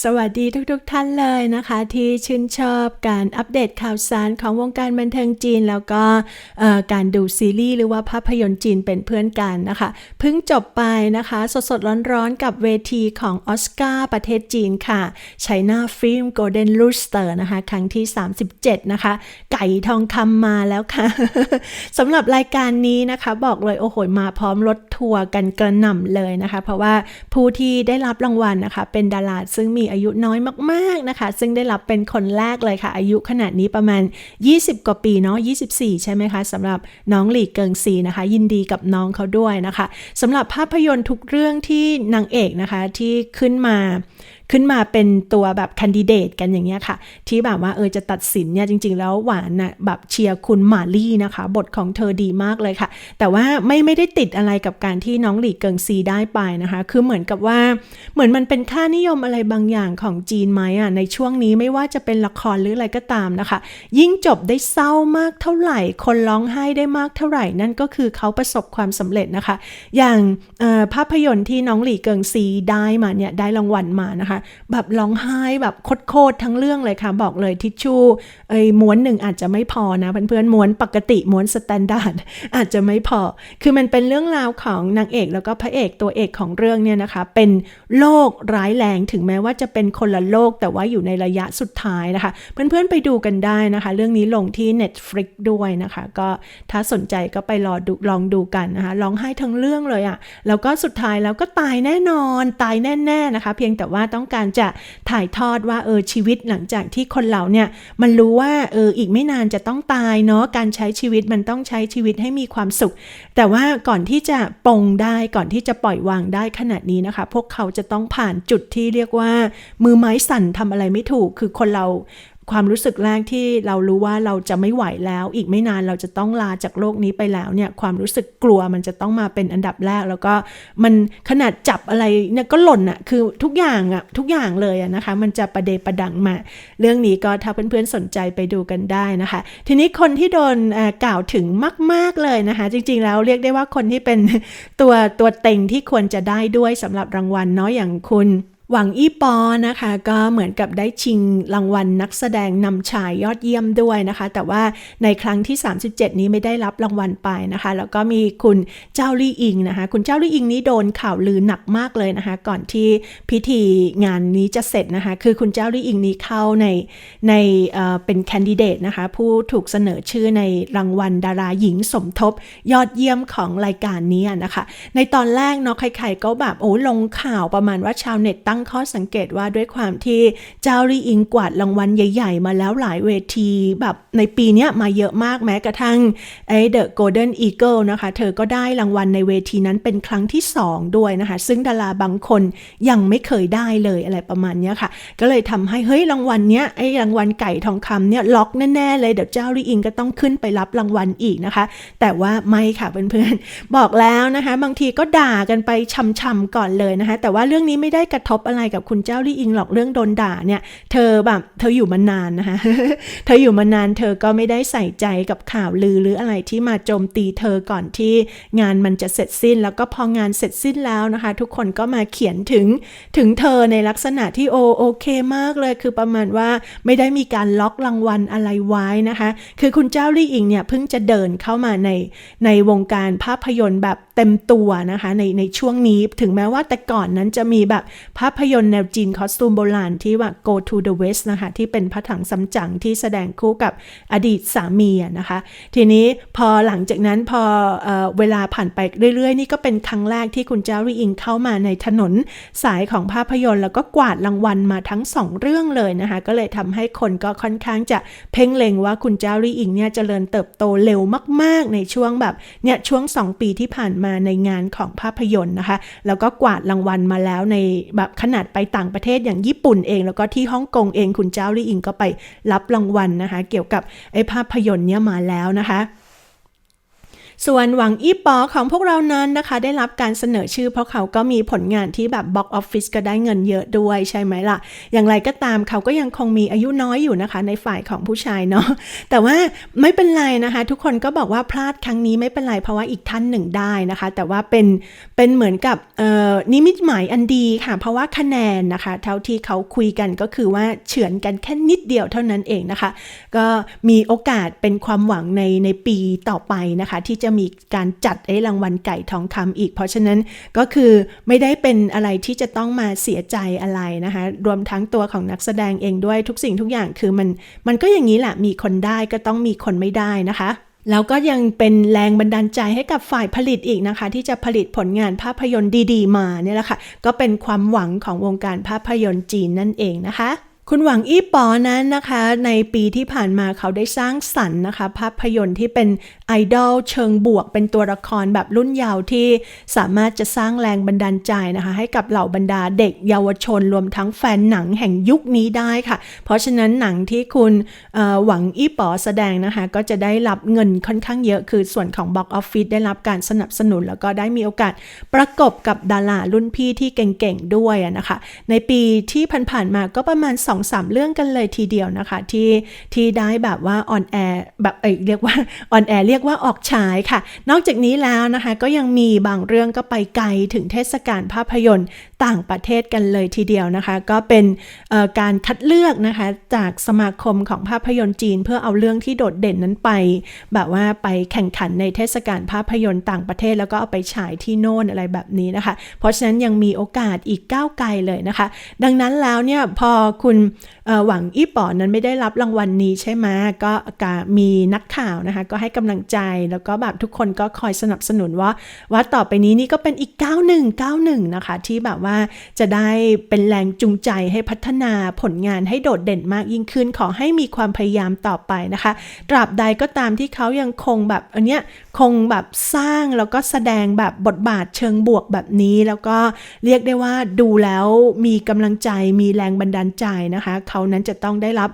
สวัสดีทุกๆทท่านเลยนะคะ ที่ชื่นชอบการอัปเดตข่าวสารของวงการบันเทิงจีน แล้วก็การดูซีรีส์หรือว่าภาพยนตร์จีนเป็นเพื่อนกันนะคะ เพิ่งจบไปนะคะ สดๆ ร้อนๆ กับเวทีของออสการ์ประเทศจีนค่ะ China Film Golden Rooster นะคะ ครั้งที่ 37 นะคะ ไก่ทองคำมาแล้วค่ะสำหรับรายการนี้นะคะ บอกเลยโอ้โหมาพร้อมรถทัวร์กันกระหน่ำเลยนะคะ เพราะว่าผู้ที่ได้รับรางวัลนะคะ เป็นดาราซึ่งมีอายุน้อยมากๆนะคะ ซึ่งได้รับเป็นคนแรกเลยค่ะ อายุขนาดนี้ประมาณ 20 กว่าปีเนาะ24 ใช่ไหมคะสำหรับน้องหลีเกิงซีนะคะ ยินดีกับน้องเขาด้วยนะคะสำหรับภาพยนตร์ทุกเรื่องที่นางเอกนะคะที่ขึ้นมา ขึ้นมาเป็นตัวแบบแคนดิเดตกันอย่างเงี้ยค่ะ ที่แบบว่าเออจะตัดสินเนี่ยจริง ๆ แล้วหวานน่ะแบบเชียร์คุณมาลี่นะคะ บทของเธอดีมากเลยค่ะ แต่ว่าไม่ไม่ได้ติดอะไรกับการที่น้องหลีเกิงซีได้ไปนะคะ คือเหมือนกับว่าเหมือนมันเป็นค่านิยมอะไรบางอย่างของจีนไหมอะในช่วงนี้ไม่ว่าจะเป็นละครหรืออะไรก็ตามนะคะ ยิ่งจบได้เศร้ามากเท่าไหร่ คนร้องไห้ได้มากเท่าไหร่ นั่นก็คือเขาประสบความสำเร็จนะคะ อย่างภาพยนตร์ที่น้องหลีเกิงซีได้มาเนี่ยได้รางวัลมานะคะแบบร้องไห้แบบโคตรทั้งเรื่องเลยค่ะ บอกเลยทิชชู่เอ้ยม้วนหนึ่งอาจจะไม่พอนะเพื่อนๆม้วนปกติม้วนสแตนดาร์ดอาจจะไม่พอ คือมันเป็นเรื่องราวของนางเอกแล้วก็พระเอกตัวเอกของเรื่องเนี่ยนะคะ เป็นโรคร้ายแรงถึงแม้ว่าจะเป็นคนละโลกแต่ว่าอยู่ในระยะสุดท้ายนะคะ เพื่อนๆไปดูกันได้นะคะ เรื่องนี้ลงที่ Netflix ด้วยนะคะ ก็ถ้าสนใจก็ไปรอดูลองดูกันนะคะร้องไห้ทั้งเรื่องเลยอะ่ะแล้วก็สุดท้ายแล้วก็ตายแน่นอนตายแน่ ๆนะคะ เพียงแต่ว่าต้องการจะถ่ายทอดว่าเออชีวิตหลังจากที่คนเราเนี่ยมันรู้ว่าเอออีกไม่นานจะต้องตายเนาะการใช้ชีวิตมันต้องใช้ชีวิตให้มีความสุข แต่ว่าก่อนที่จะปลงได้ก่อนที่จะปล่อยวางได้ขนาดนี้นะคะ พวกเขาจะต้องผ่านจุดที่เรียกว่า มือไม้สั่นทำอะไรไม่ถูก คือคนเรา ความรู้สึกแรกที่เรารู้ว่าเราจะไม่ไหวแล้ว อีกไม่นานเราจะต้องลาจากโลกนี้ไปแล้วเนี่ยความรู้สึกกลัวมันจะต้องมาเป็นอันดับแรก แล้วก็มันขนาดจับอะไรเนี่ยก็หล่นอะคือทุกอย่างอะทุกอย่างเลยอะนะคะ มันจะประเดประดังมา เรื่องนี้ก็ถ้าเพื่อนๆสนใจไปดูกันได้นะคะ ทีนี้คนที่โดนกล่าวถึงมาก ๆเลยนะคะ จริงๆแล้วเรียกได้ว่าคนที่เป็นตัวตัวเต็งที่ควรจะได้ด้วยสำหรับรางวัลเนาะอย่างคุณ หวังอี้ปอนะคะ ก็เหมือนกับได้ชิงรางวัลนักแสดงนำชายยอดเยี่ยมด้วยนะคะ แต่ว่าในครั้งที่ 37 นี้ไม่ได้รับรางวัลไปนะคะ แล้วก็มีคุณเจ้าลี่อิงนะคะ คุณเจ้าลี่อิงนี้โดนข่าวลือหนักมากเลยนะคะ ก่อนที่พิธีงานนี้จะเสร็จนะคะ คือคุณเจ้าลี่อิงนี้เข้าในในเเป็นแคนดิเดตนะคะ ผู้ถูกเสนอชื่อในรางวัลดาราหญิงสมทบยอดเยี่ยมของรายการนี้นะคะ ในตอนแรกเนาะใครๆก็แบบโอ้ลงข่าวประมาณว่าชาวเน็ตตั้งข้อสังเกตว่าด้วยความที่เจ้าลีอิงกวาดรางวัลใหญ่ ๆ มาแล้วหลายเวทีแบบในปีนี้มาเยอะมากแม้กระทั่งไอ้ The Golden Eagle นะคะ เธอก็ได้รางวัลในเวทีนั้นเป็นครั้งที่ 2 ด้วยนะคะ ซึ่งดาราบางคนยังไม่เคยได้เลยอะไรประมาณนี้ค่ะ ก็เลยทำให้เฮ้ยรางวัลเนี้ยไอ้รางวัลไก่ทองคำเนี่ยล็อกแน่ๆเลยเดี๋ยวเจ้าลีอิงก็ต้องขึ้นไปรับรางวัลอีกนะคะ แต่ว่าไม่ค่ะเพื่อนๆบอกแล้วนะคะ บางทีก็ด่ากันไปช่ำๆก่อนเลยนะคะ แต่ว่าเรื่องนี้ไม่ได้กระทบอะไรอะไรกับคุณเจ้าลี่อิงหรอกเรื่องโดนด่าเนี่ย เธอแบบเธออยู่มานานนะคะเธออยู่มานานเธอก็ไม่ได้ใส่ใจกับข่าวลือหรืออะไรที่มาโจมตีเธอก่อนที่งานมันจะเสร็จสิ้น แล้วก็พองานเสร็จสิ้นแล้วนะคะ ทุกคนก็มาเขียนถึงถึงเธอในลักษณะที่โอโอเคมากเลย คือประมาณว่าไม่ได้มีการล็อกรางวัลอะไรไว้นะคะ คือคุณเจ้าลี่อิงเนี่ยเพิ่งจะเดินเข้ามาในในวงการภาพยนตร์แบบเต็มตัวนะคะในในช่วงนี้ถึงแม้ว่าแต่ก่อนนั้นจะมีแบบภาพยนตร์แนวจีนคอสตูมโบราณที่ว่า Go to the West นะคะ ที่เป็นพระถังซัมจั๋งที่แสดงคู่กับอดีตสามีนะคะ ทีนี้พอหลังจากนั้นพอเออเวลาผ่านไปเรื่อยๆ นี่ก็เป็นครั้งแรกที่คุณเจ้ารีอิงเข้ามาในถนนสายของภาพยนตร์ แล้วก็กวาดรางวัลมาทั้งสองเรื่องเลยนะคะ ก็เลยทำให้คนก็ค่อนข้างจะเพ่งเล็งว่าคุณเจ้ารีอิงเนี่ยเจริญเติบโตเร็วมาก ๆ ในช่วงแบบเนี่ยช่วง 2 ปีที่ผ่านมาในงานของภาพยนตร์นะคะ แล้วก็กวาดรางวัลมาแล้วในแบบขนาดไปต่างประเทศอย่างญี่ปุ่นเอง แล้วก็ที่ฮ่องกงเองคุณเจ้าลี่อิงก็ไปรับรางวัลนะคะ เกี่ยวกับไอ้ภาพยนตร์เนี้ยมาแล้วนะคะ ส่วนหวังอี้ปอของพวกเรานั้นนะคะ ได้รับการเสนอชื่อ เพราะเขาก็มีผลงานที่แบบบ็อกออฟฟิศก็ได้เงินเยอะด้วยใช่ไหมล่ะ อย่างไรก็ตามเขาก็ยังคงมีอายุน้อยอยู่นะคะ ในฝ่ายของผู้ชายเนาะแต่ว่าไม่เป็นไรนะคะ ทุกคนก็บอกว่าพลาดครั้งนี้ไม่เป็นไรเพราะว่าอีกท่านหนึ่งได้นะคะ แต่ว่าเป็นเป็นเหมือนกับนิมิตหมายอันดีค่ะ เพราะว่าคะแนนนะคะ เท่าที่เขาคุยกันก็คือว่าเฉือนกันแค่นิดเดียวเท่านั้นเองนะคะ ก็มีโอกาสเป็นความหวังในในปีต่อไปนะคะที่จะมีการจัดไอ้รางวัลไก่ทองคำอีก เพราะฉะนั้นก็คือไม่ได้เป็นอะไรที่จะต้องมาเสียใจอะไรนะคะ รวมทั้งตัวของนักแสดงเองด้วยทุกสิ่งทุกอย่างคือมันมันก็อย่างนี้แหละมีคนได้ก็ต้องมีคนไม่ได้นะคะแล้วก็ยังเป็นแรงบันดาลใจให้กับฝ่ายผลิตอีกนะคะ ที่จะผลิตผลงานภาพยนตร์ดี ๆ มาเนี่ยแหละค่ะ ก็เป็นความหวังของวงการภาพยนตร์จีนนั่นเองนะคะ คุณหวังอี้ปอนั้นนะคะ ในปีที่ผ่านมาเขาได้สร้างสรรค์นะคะ ภาพยนตร์ที่เป็นไอดอลเชิงบวก เป็นตัวละครแบบรุ่นเยาว์ที่สามารถจะสร้างแรงบันดาลใจนะคะ ให้กับเหล่าบรรดาเด็กเยาวชนรวมทั้งแฟนหนังแห่งยุคนี้ได้ค่ะ เพราะฉะนั้นหนังที่คุณหวังอี้ปอแสดงนะคะ ก็จะได้รับเงินค่อนข้างเยอะ คือส่วนของบ็อกออฟฟิศได้รับการสนับสนุน แล้วก็ได้มีโอกาสประกบกับดารารุ่นพี่ที่เก่งๆด้วยนะคะ ในปีที่ผ่านๆมาก็ประมาณ2-3 เรื่องกันเลยทีเดียวนะคะ ที่ที่ได้แบบว่าออนแอร์แบบเอยเรียกว่าออนแอร์เรียกว่าออกฉายค่ะ นอกจากนี้แล้วนะคะก็ยังมีบางเรื่องก็ไปไกลถึงเทศกาลภาพยนตร์ต่างประเทศกันเลยทีเดียวนะคะ ก็เป็นการคัดเลือกนะคะจากสมาคมของภาพยนตร์จีน เพื่อเอาเรื่องที่โดดเด่นนั้นไป แบบว่าไปแข่งขันในเทศกาลภาพยนตร์ต่างประเทศ แล้วก็เอาไปฉายที่โน่นอะไรแบบนี้นะคะ เพราะฉะนั้นยังมีโอกาสอีกก้าวไกลเลยนะคะ ดังนั้นแล้วเนี่ยพอคุณหวังอี้ป๋อนั้นไม่ได้รับรางวัลนี้ใช่ไหมก็กมีนักข่าวนะคะก็ให้กำลังใจแล้วก็แบบทุกคนก็คอยสนับสนุนว่าว่าต่อไปนี้นี่ก็เป็นอีกก้าวหนึ่งก้าวหนึ่งนะคะ ที่แบบว่าจะได้เป็นแรงจูงใจให้พัฒนาผลงานให้โดดเด่นมากยิ่งขึ้น ขอให้มีความพยายามต่อไปนะคะ ตราบใดก็ตามที่เขายังคงแบบอันเนี้ยคงแบบสร้างแล้วก็แสดงแบบบทบาทเชิงบวกแบบนี้ แล้วก็เรียกได้ว่าดูแล้วมีกำลังใจมีแรงบันดาลใจนะคะ เขานั้นจะต้องได้รับ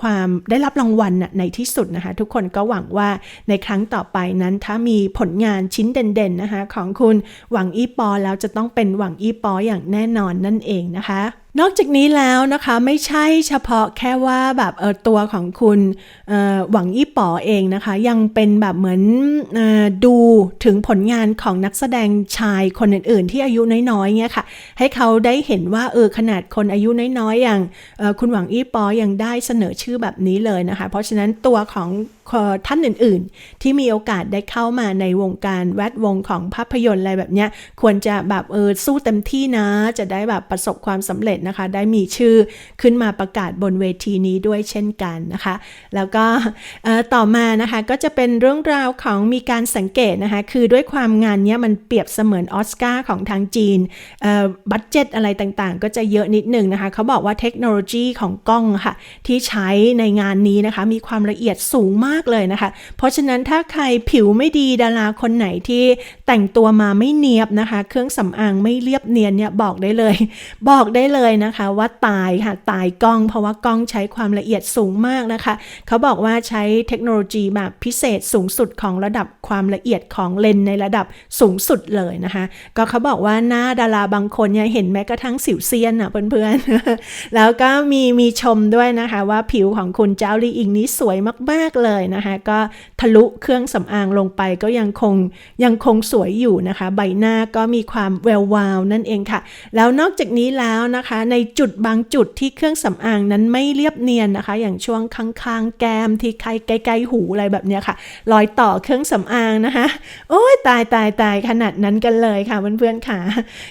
ความได้รับรางวัลน่ะในที่สุดนะคะ ทุกคนก็หวังว่าในครั้งต่อไปนั้นถ้ามีผลงานชิ้นเด่นๆนะคะ ของคุณหวังอี้ปอแล้วจะต้องเป็นหวังอี้ปออย่างแน่นอนนั่นเองนะคะ นอกจากนี้แล้วนะคะไม่ใช่เฉพาะแค่ว่าแบบเออตัวของคุณหวังอี้ป๋อเองนะคะ ยังเป็นแบบเหมือนออดูถึงผลงานของนักแสดงชายคนอื่นๆ ที่อายุน้อยๆเนี่ยค่ะ ให้เขาได้เห็นว่าเออขนาดคนอายุน้อยๆอย่างคุณหวังอี้ป๋อยังได้เสนอชื่อแบบนี้เลยนะคะ เพราะฉะนั้นตัวของท่านอื่นๆ ที่มีโอกาสได้เข้ามาในวงการแวดวงของภาพยนตร์อะไรแบบเนี้ยควรจะแบบเออสู้เต็มที่นะ จะได้แบบประสบความสำเร็จนะคะ ได้มีชื่อขึ้นมาประกาศบนเวทีนี้ด้วยเช่นกันนะคะ แล้วก็ต่อมานะคะก็จะเป็นเรื่องราวของมีการสังเกตนะคะ คือด้วยความงานเนี้ยมันเปรียบเสมือนออสการ์ของทางจีนบัตเจ็ตอะไรต่างๆ ก็จะเยอะนิดหนึ่งนะคะ เขาบอกว่าเทคโนโลยีของกล้องะค่ะ ที่ใช้ในงานนี้นะคะ มีความละเอียดสูงมากเลยนะคะ เพราะฉะนั้นถ้าใครผิวไม่ดีดาราคนไหนที่แต่งตัวมาไม่เนียบนะคะ เครื่องสำอางไม่เรียบเนียนเนี่ยบอกได้เลย บอกได้เลยนะคะว่าตายค่ะตายกล้อง เพราะว่ากล้องใช้ความละเอียดสูงมากนะคะ เขาบอกว่าใช้เทคโนโลยีแบบพิเศษสูงสุดของระดับความละเอียดของเลนในระดับสูงสุดเลยนะคะ ก็เขาบอกว่าหน้าดาราบางคนเนี่ยเห็นแม้กระทั่งสิวเซียนอะเพื่อนๆ แล้วก็มีมีชมด้วยนะคะว่าผิวของคุณเจ้าลีอิงนี้สวยมากๆเลยนะคะ ก็ทะลุเครื่องสำอางลงไปก็ยังคงยังคงสวยอยู่นะคะ ใบหน้าก็มีความแวววาวนั่นเองค่ะ แล้วนอกจากนี้แล้วนะคะในจุดบางจุดที่เครื่องสำอางนั้นไม่เรียบเนียนนะคะ อย่างช่วงข้างๆ แก้มที่ใครใกล้ๆหูอะไรแบบเนี้ยค่ะ รอยต่อเครื่องสำอางนะคะ โอ้ยตายตายตายขนาดนั้นกันเลยค่ะเพื่อนๆค่ะ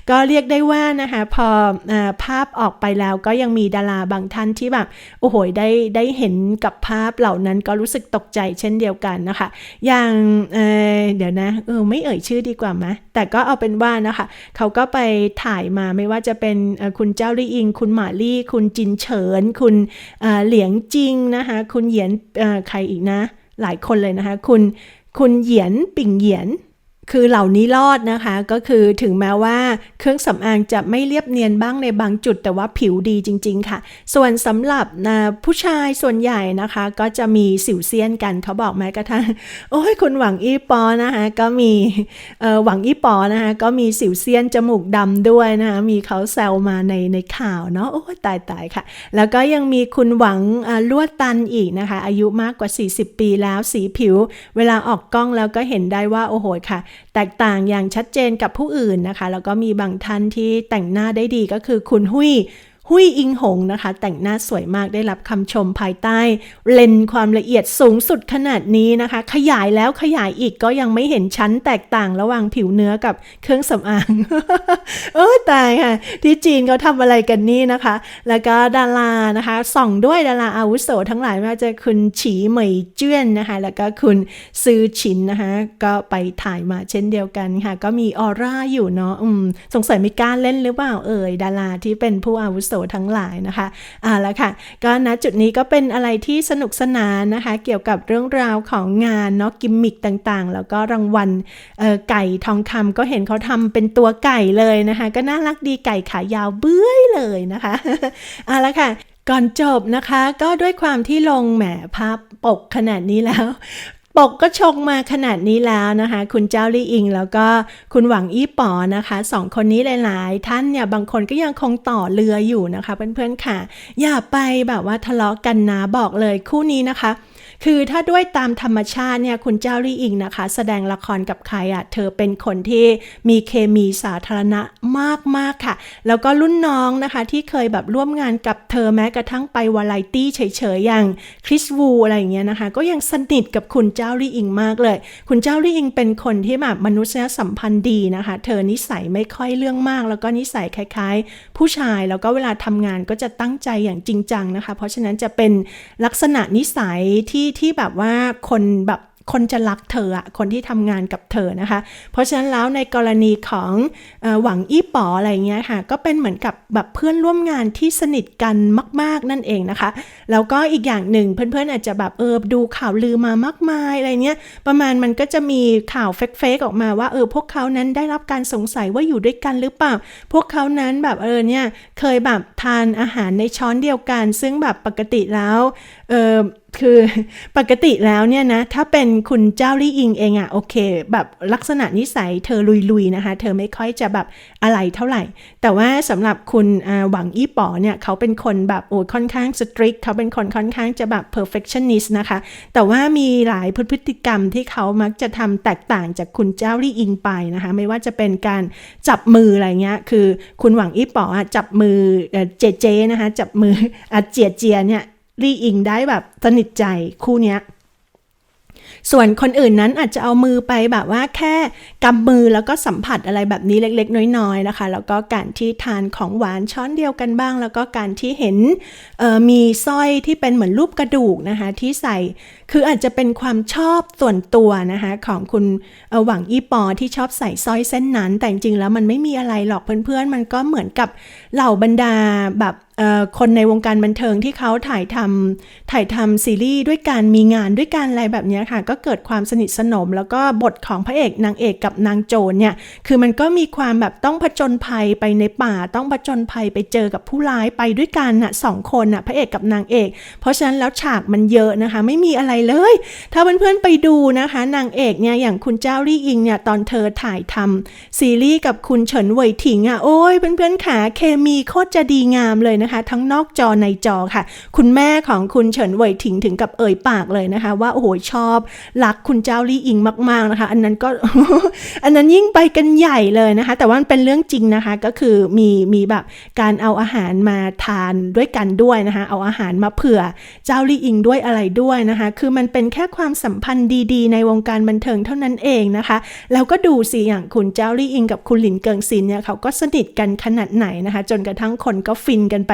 ก็เรียกได้ว่านะคะพออภาพออกไปแล้วก็ยังมีดาราบางท่านที่แบบโอ้โหได้ได้เห็นกับภาพเหล่านั้นก็รู้สึกตกใจเช่นเดียวกันนะคะ อย่างเเดี๋ยวนะเออไม่เอ่ยชื่อดีกว่าไหมแต่ก็เอาเป็นว่านะคะ เขาก็ไปถ่ายมาไม่ว่าจะเป็นคุณเจ้าลีอิง คุณหมาลี่ คุณจินเฉิน คุณเหลียงจิงนะคะ คุณเหยียนใครอีกนะ หลายคนเลยนะคะ คุณคุณเหยียนปิ่งเหยียน คือเหล่านี้รอดนะคะ ก็คือถึงแม้ว่าเครื่องสำอางจะไม่เรียบเนียนบ้างในบางจุดแต่ว่าผิวดีจริง ๆ ค่ะ ส่วนสำหรับนะผู้ชายส่วนใหญ่นะคะ ก็จะมีสิวเซียนกันเขาบอกแม้กระทั่งโอ้ยคุณหวังอี้ปอนะคะก็มีหวังอี้ปอนะคะก็มีสิวเซียนจมูกดำด้วยนะคะมีเขาแซวมาในในข่าวเนาะโอ้ตายตายค่ะ แล้วก็ยังมีคุณหวังลวดตันอีกนะคะ อายุมากกว่า 40 ปีแล้วสีผิว เวลาออกกล้องแล้วก็เห็นได้ว่าโอ้โหค่ะแตกต่างอย่างชัดเจนกับผู้อื่นนะคะ แล้วก็มีบางท่านที่แต่งหน้าได้ดีก็คือคุณหุย หุยอิงหงนะคะ แต่งหน้าสวยมากได้รับคำชมภายใต้ เลนความละเอียดสูงสุดขนาดนี้นะคะ ขยายแล้วขยายอีกก็ยังไม่เห็นชั้นแตกต่างระหว่างผิวเนื้อกับเครื่องสำอางโอ้ยตายค่ะ ที่จีนเขาทำอะไรกันนี่นะคะ แล้วก็ดารานะคะ ส่องด้วยดาราอาวุโสทั้งหลายไม่ว่าจะคุณฉีเหมยเจี้ยนนะคะ แล้วก็คุณซือฉินนะคะ ก็ไปถ่ายมาเช่นเดียวกันค่ะ ก็มีออร่าอยู่เนาะอืมสงสัยไม่กล้าเล่นหรือเปล่าเอ่ยดาราที่เป็นผู้อาวุโสทั้งหลายนะคะอ่าแล้วค่ะ ก็ณจุดนี้ก็เป็นอะไรที่สนุกสนานนะคะ เกี่ยวกับเรื่องราวของงานเนาะกิมมิคต่างๆ แล้วก็รางวัลไก่ทองคำก็เห็นเขาทำเป็นตัวไก่เลยนะคะ ก็น่ารักดีไก่ขายาวเบื้อยเลยนะคะเอาละค่ะก่อนจบนะคะก็ด้วยความที่ลงแหมภาพปกขนาดนี้แล้ว ปกก็ชงมาขนาดนี้แล้วนะคะ คุณเจ้าลี่อิง แล้วก็คุณหวังอี้ป๋อนะคะสองคนนี้หลาย ๆ ท่านเนี่ยบางคนก็ยังคงต่อเรืออยู่นะคะ เพื่อนๆค่ะ อย่าไปแบบว่าทะเลาะกันนะบอกเลยคู่นี้นะคะ คือถ้าด้วยตามธรรมชาติเนี่ยคุณเจ้าลี่อิงนะคะ แสดงละครกับใครอะ่ะเธอเป็นคนที่มีเคมีสาธารณะมากๆค่ะ แล้วก็รุ่นน้องนะคะที่เคยแบบร่วมงานกับเธอแม้กระทั่งไปวาไรตี้เฉยๆอย่างคริสวูอะไรอย่างเงี้ยนะคะ ก็ยังสนิทกับคุณเจ้าลี่อิงมากเลย คุณเจ้าลี่อิงเป็นคนที่แบบมนุษยสัมพันธ์ดีนะคะ เธอนิสัยไม่ค่อยเรื่องมาก แล้วก็นิสัยคล้ายๆ ผู้ชายแล้วก็เวลาทำงานก็จะตั้งใจอย่างจริงจังนะคะ เพราะฉะนั้นจะเป็นลักษณะนิสัยที่ที่แบบว่าคนแบบคนจะรักเธออะคนที่ทำงานกับเธอนะคะ เพราะฉะนั้นแล้วในกรณีของอหวังอี้ป๋ออะไรเงี้ยค่ะ ก็เป็นเหมือนกับแบบเพื่อนร่วมงานที่สนิทกันมาก ๆนั่นเองนะคะ แล้วก็อีกอย่างหนึ่งเพื่อนๆอาจจะแบบเออดูข่าวลือมามากมายอะไรเงี้ย ประมาณมันก็จะมีข่าวเฟกๆออกมาว่าเออพวกเขานั้นได้รับการสงสัยว่าอยู่ด้วยกันหรือเปล่า พวกเขานั้นแบบเออเนี่ยเคยแบบทานอาหารในช้อนเดียวกัน ซึ่งแบบปกติแล้วเออ คือปกติแล้วเนี่ยนะ ถ้าเป็นคุณเจ้าลี่อิงเองอะโอเค แบบลักษณะนิสัยเธอลุยๆนะคะ เธอไม่ค่อยจะแบบอะไรเท่าไหร่ แต่ว่าสำหรับคุณหวังอี้ป๋อเนี่ย เขาเป็นคนแบบโอ้ค่อนข้างสตริกเขาเป็นคนค่อนข้างจะแบบ perfectionist นะคะ แต่ว่ามีหลายพฤติกรรมที่เขามักจะทำแตกต่างจากคุณเจ้าลี่อิงไปนะคะ ไม่ว่าจะเป็นการจับมืออะไรเงี้ยคือคุณหวังอี้ป๋อจับมือเอ่อเจเจนะคะจับมืออาเจียเจียเนี่ย ลี่อิงได้แบบสนิทใจคู่เนี้ยส่วนคนอื่นนั้นอาจจะเอามือไปแบบว่าแค่กำมือแล้วก็สัมผัสอะไรแบบนี้เล็กๆ น้อยๆนะคะ แล้วก็การที่ทานของหวานช้อนเดียวกันบ้าง แล้วก็การที่เห็นมีสร้อยที่เป็นเหมือนรูปกระดูกนะคะที่ใส่คืออาจจะเป็นความชอบส่วนตัวนะคะของคุณหวังอีปอที่ชอบใส่สร้อยเส้นนั้น แต่จริงๆแล้วมันไม่มีอะไรหรอกเพื่อนๆ มันก็เหมือนกับเหล่าบรรดาแบบ คนในวงการบันเทิงที่เขาถ่ายทำถ่ายทำซีรีส์ด้วยการมีงานด้วยกันอะไรแบบนี้ค่ะ ก็เกิดความสนิทสนม แล้วก็บทของพระเอกนางเอกกับนางโจรเนี่ย คือมันก็มีความแบบต้องผจญภัยไปในป่า ต้องผจญภัยไปเจอกับผู้ร้ายไปด้วยกันน่ะสองคนน่ะพระเอกกับนางเอก เพราะฉะนั้นแล้วฉากมันเยอะนะคะ ไม่มีอะไรเลย ถ้าเพื่อนๆไปดูนะคะ นางเอกเนี่ยอย่างคุณเจ้าลี่อิงเนี่ยตอนเธอถ่ายทำซีรีส์กับคุณเฉินเหวยถิงอะโอ้ยเพื่อนๆขาเคมีโคตรจะดีงามเลยนะคะ ทั้งนอกจอในจอค่ะ คุณแม่ของคุณเฉินเวยถิงถึงกับเอ่ยปากเลยนะคะ ว่าโอ้โหชอบรักคุณเจ้าลี่อิงมาก ๆนะคะ อันนั้นก็อันนั้นยิ่งไปกันใหญ่เลยนะคะ แต่ว่ามันเป็นเรื่องจริงนะคะก็คือมีมีแบบการเอาอาหารมาทานด้วยกันด้วยนะคะ เอาอาหารมาเผื่อเจ้าลี่อิงด้วยอะไรด้วยนะคะ คือมันเป็นแค่ความสัมพันธ์ดีๆ ในวงการบันเทิงเท่านั้นเองนะคะแล้วก็ดูสิอย่างคุณเจ้าลี่อิงกับคุณหลินเกิงซินเนี่ยเขาก็สนิทกันขนาดไหนนะคะ จนกระทั่งคนก็ฟินกันไป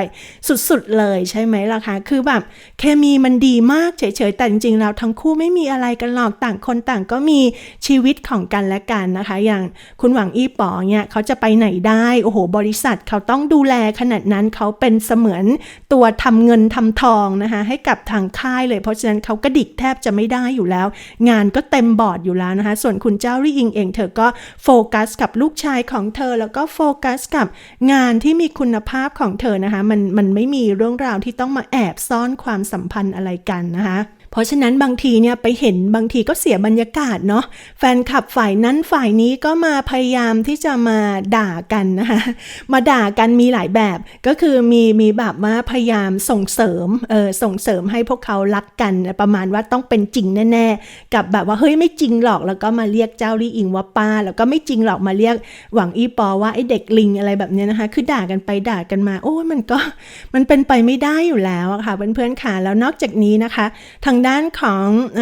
สุดๆเลยใช่ไหมล่ะคะ คือแบบเคมีมันดีมากเฉยๆ แต่จริงๆแล้วทั้งคู่ไม่มีอะไรกันหรอกต่างคนต่างก็มีชีวิตของกันและกันนะคะ อย่างคุณหวังอี้ป๋อเนี่ยเขาจะไปไหนได้ โอ้โห บริษัทเขาต้องดูแลขนาดนั้นเขาเป็นเสมือนตัวทำเงินทำทองนะคะให้กับทางค่ายเลย เพราะฉะนั้นเขากระดิกแทบจะไม่ได้อยู่แล้ว งานก็เต็มบอร์ดอยู่แล้วนะคะ ส่วนคุณเจ้ารี่อิงเองเธอก็โฟกัสกับลูกชายของเธอแล้วก็โฟกัสกับงานที่มีคุณภาพของเธอนะคะมันมันไม่มีเรื่องราวที่ต้องมาแอบซ่อนความสัมพันธ์อะไรกันนะคะ เพราะฉะนั้นบางทีเนี่ยไปเห็นบางทีก็เสียบรรยากาศเนาะแฟนคลับฝ่ายนั้นฝ่ายนี้ก็มาพยายามที่จะมาด่ากันนะคะมาด่ากันมีหลายแบบก็คือมีมีแบบว่าพยายามส่งเสริมเออส่งเสริมให้พวกเขารักกันประมาณว่าต้องเป็นจริงแน่ๆ กับแบบว่าเฮ้ยไม่จริงหรอกแล้วก็มาเรียกเจ้าลี่อิงว่าป้า แล้วก็ไม่จริงหรอกมาเรียกหวังอีปอว่าไอเด็กลิงอะไรแบบเนี้ยนะคะ คือด่ากันไปด่ากันมา โอ้มันก็มันเป็นไปไม่ได้อยู่แล้วะค่ะเพื่อนๆค่ะแล้วนอกจากนี้นะคะ ทางด้านของอ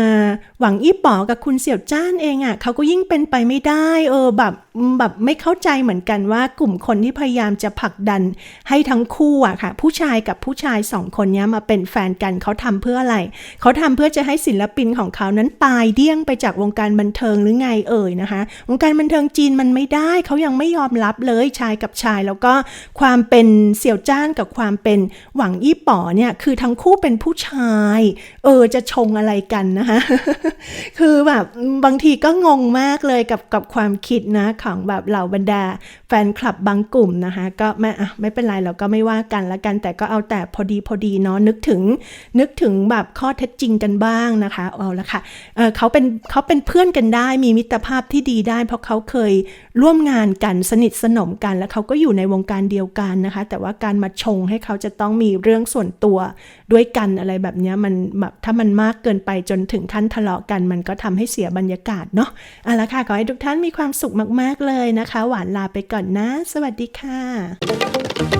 หวังอี้ป๋อกับคุณเสี่ยวจ้านเองอะ่ะเขาก็ยิ่งเป็นไปไม่ได้เออแบบแบบไม่เข้าใจเหมือนกันว่ากลุ่มคนที่พยายามจะผลักดันให้ทั้งคู่อะค่ะ ผู้ชายกับผู้ชายสองคนนี้มาเป็นแฟนกันเขาทำเพื่ออะไรเขาทำเพื่อจะให้ศิลปินของเขานั้นตายเดี้ยงไปจากวงการบันเทิงหรือไงเอ่ยนะคะ วงการบันเทิงจีนมันไม่ได้เขายังไม่ยอมรับเลยชายกับชาย แล้วก็ความเป็นเสี่ยวจ้านกับความเป็นหวังอี้ป๋อเนี่ยคือทั้งคู่เป็นผู้ชาย เออจะชงอะไรกันนะคะ คือแบบบางทีก็งงมากเลยกับกับความคิดนะของแบบเหล่าบรรดาแฟนคลับบางกลุ่มนะคะ ก็ไม่อะไม่เป็นไรเราก็ไม่ว่ากันละกัน แต่ก็เอาแต่พอดีพอดีเนาะนึกถึงนึกถึงแบบข้อเท็จจริงกันบ้างนะคะเอาละค่ะเเขาเป็นเขาเป็นเพื่อนกันได้มีมิตรภาพที่ดีได้ เพราะเขาเคยร่วมงานกันสนิทสนมกัน แล้วเขาก็อยู่ในวงการเดียวกันนะคะ แต่ว่าการมาชงให้เขาจะต้องมีเรื่องส่วนตัวด้วยกันอะไรแบบนี้มันแบบถ้ามันมากเกินไปจนถึงขั้นทะเลาะกัน มันก็ทำให้เสียบรรยากาศเนาะเอาละค่ะขอให้ทุกท่านมีความสุขมากๆเลยนะคะ หวานลาไปก่อนนะ สวัสดีค่ะ